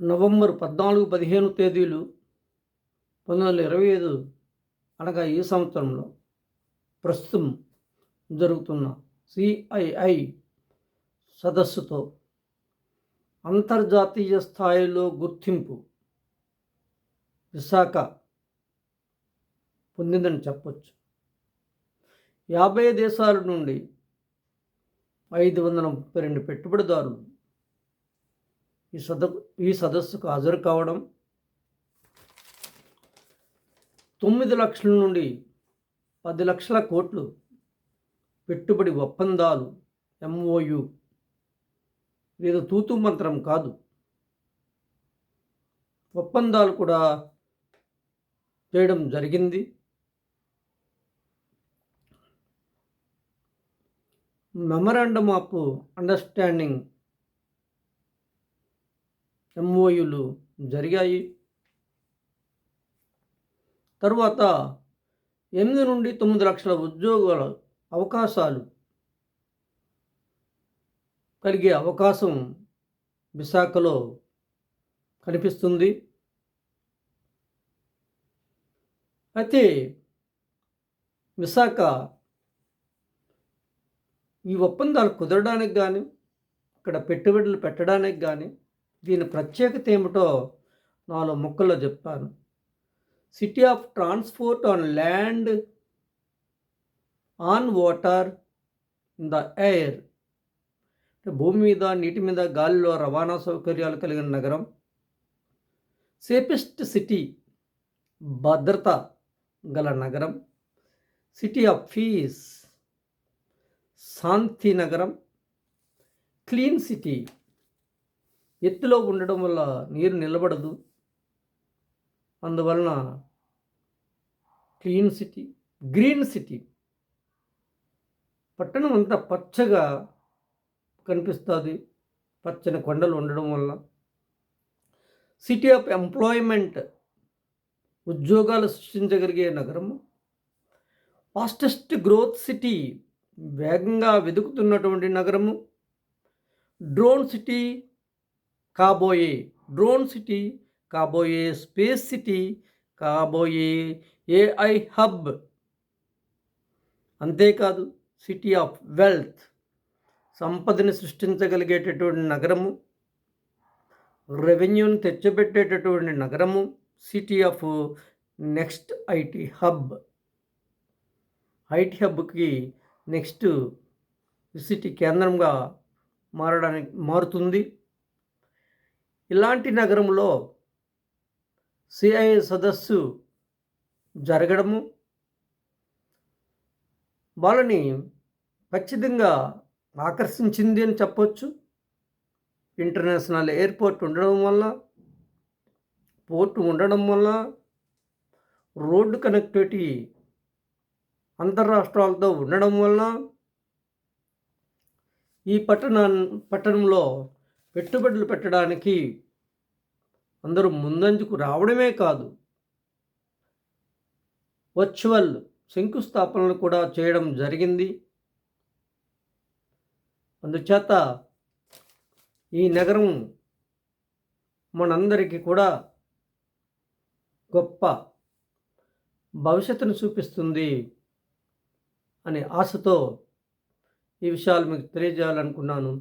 November పద్నాలుగు పదిహేను తేదీలు పంతొమ్మిది వందల ఇరవై ఐదు అనగా ఈ సంవత్సరంలో ప్రస్తుతం జరుగుతున్న సిఐఐ సదస్సుతో అంతర్జాతీయ స్థాయిలో గుర్తింపు విశాఖ పొందిందని చెప్పొచ్చు. యాభై దేశాల నుండి ఐదు వందల ముప్పై రెండు పెట్టుబడిదారులు ఈ సద ఈ సదస్సుకు హాజరు కావడం తొమ్మిది లక్షల నుండి పది లక్షల కోట్లు పెట్టుబడి ఒప్పందాలు ఎంఓయు లేదా తూతు మంత్రం కాదు. ఒప్పందాలు కూడా చేయడం జరిగింది. మెమరాండమ్ ఆఫ్ అండర్స్టాండింగ్ ఎంఓయులు జరిగాయి. తరువాత ఎనిమిది నుండి తొమ్మిది లక్షల ఉద్యోగాల అవకాశాలు కలిగే అవకాశం విశాఖలో కనిపిస్తుంది. అయితే విశాఖ ఈ ఒప్పందాలు కుదరడానికి కానీ ఇక్కడ పెట్టుబడులు పెట్టడానికి కానీ దీని ప్రత్యేకత ఏమిటో నాలుగు ముక్కల్లో చెప్పాను. City of transport on land on water in the air భూమి మీద నీటి మీద గాలిలో రవాణా సౌకర్యాలు కలిగిన నగరం. సేఫెస్ట్ సిటీ భద్రత గల నగరం. సిటీ ఆఫ్ పీస్ శాంతి నగరం. క్లీన్ సిటీ ఎత్తులో ఉండడం వల్ల నీరు నిలబడదు. అందువలన క్లీన్ సిటీ గ్రీన్ సిటీ. పట్టణం అంతా పచ్చగా కనిపిస్తుంది. పచ్చని కొండలు ఉండడం వల్ల. సిటీ ఆఫ్ ఎంప్లాయ్మెంట్ ఉద్యోగాలు సృష్టించగలిగే నగరము ఫాస్టెస్ట్ గ్రోత్ సిటీ వేగంగా వెతుకుతున్నటువంటి నగరము. డ్రోన్ సిటీ కాబోయే డ్రోన్ సిటీ కాబోయే స్పేస్ సిటీ కాబోయే ఏఐ హబ్. అంతేకాదు సిటీ ఆఫ్ వెల్త్ సంపదని సృష్టించగలిగేటటువంటి నగరము రెవెన్యూని తెచ్చిపెట్టేటటువంటి నగరము city of next IT hub. IT హబ్కి next city కేంద్రంగా మారడానికి మారుతుంది. ఇలాంటి నగరంలో సిఐ సదస్సు జరగడము వాళ్ళని ఖచ్చితంగా ఆకర్షించింది అని చెప్పొచ్చు. ఇంటర్నేషనల్ ఎయిర్పోర్ట్ ఉండడం వల్ల పోర్టు ఉండడం వల్ల రోడ్డు కనెక్టివిటీ అంతర్రాష్ట్రాలతో ఉండడం వల్ల ఈ పట్టణాన్ని పట్టణంలో పెట్టుబడులు పెట్టడానికి అందరూ ముందంజకు రావడమే కాదు వర్చువల్ శంకుస్థాపనలు కూడా చేయడం జరిగింది. అందుచేత ఈ నగరం మనందరికీ కూడా గొప్ప భవిష్యత్తును చూపిస్తుంది అనే ఆశతో ఈ విషయాలు మీకు తెలియజేయాలనుకున్నాను.